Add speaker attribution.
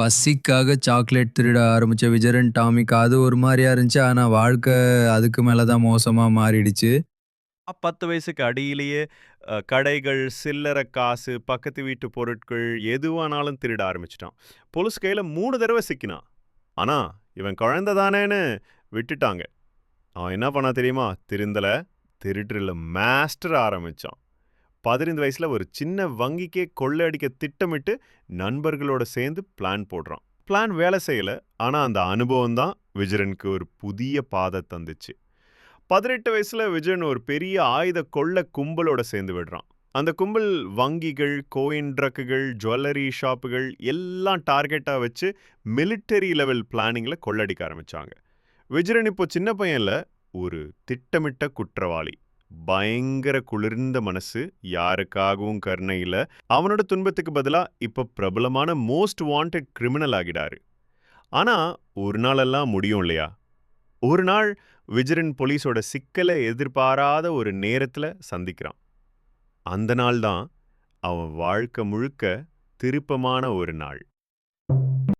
Speaker 1: பசிக்காக chocolate திருட ஆரம்பிச்ச விஜரன் டாமிக்கு அது ஒரு மாதிரியா இருந்துச்சு. ஆனா வாழ்க்கை அதுக்கு மேலே தான் மோசமா மாறிடுச்சு.
Speaker 2: பத்து வயசுக்கு அடியிலேயே கடைகள், சில்லறை காசு, பக்கத்து வீட்டு பொருட்கள் எதுவானாலும் திருட ஆரம்பிச்சிட்டான் போலீஸ் கையில மூணு தடவை சிக்கினான். ஆனா, இவன் குழந்தை தானேன்னு விட்டுட்டாங்க. அவன் என்ன பண்ணா தெரியுமா? திருந்தல, திருட்டுல மாஸ்டர் ஆரம்பிச்சான். 15 வயசுல ஒரு சின்ன வங்கிக்கே கொள்ளையடிக்க திட்டமிட்டு நண்பர்களோட சேர்ந்து பிளான் போடுறான். பிளான் வேலை செய்யல. ஆனா அந்த அனுபவம் தான் விஜயனுக்கு ஒரு புதிய பாதை தந்துச்சு. 18 வயசுல விஜயன் ஒரு பெரிய ஆயுத கொள்ள கும்பலோட சேர்ந்து விடுறான். அந்த கும்பல் வங்கிகள், கோயின் ட்ரக்குகள், ஜுவல்லரி ஷாப்புகள் எல்லாம் டார்கெட்டா வச்சு மிலிட்டரி லெவல் பிளானிங்ல கொள்ளடிக்க ஆரம்பிச்சாங்க. விஜயன் இப்போ சின்ன பையன் ஒரு திட்டமிட்ட குற்றவாளி. பயங்கர குளிர்ந்த மனசு, யாருக்காகவும் கருணையில் அவனோட துன்பத்துக்கு பதிலா இப்ப பிரபலமான மோஸ்ட் வாண்டட் கிரிமினல் ஆகிடாரு. ஆனா, ஒரு நாளெல்லாம் முடியும் இல்லையா? ஒரு நாள் விஜரன் போலீஸோட சிக்கல எதிர்பாராத ஒரு நேரத்துல சந்திக்கிறான். அந்த நாள் தான் அவன் வாழ்க்கை முழுக்க திருப்பமான ஒரு நாள்.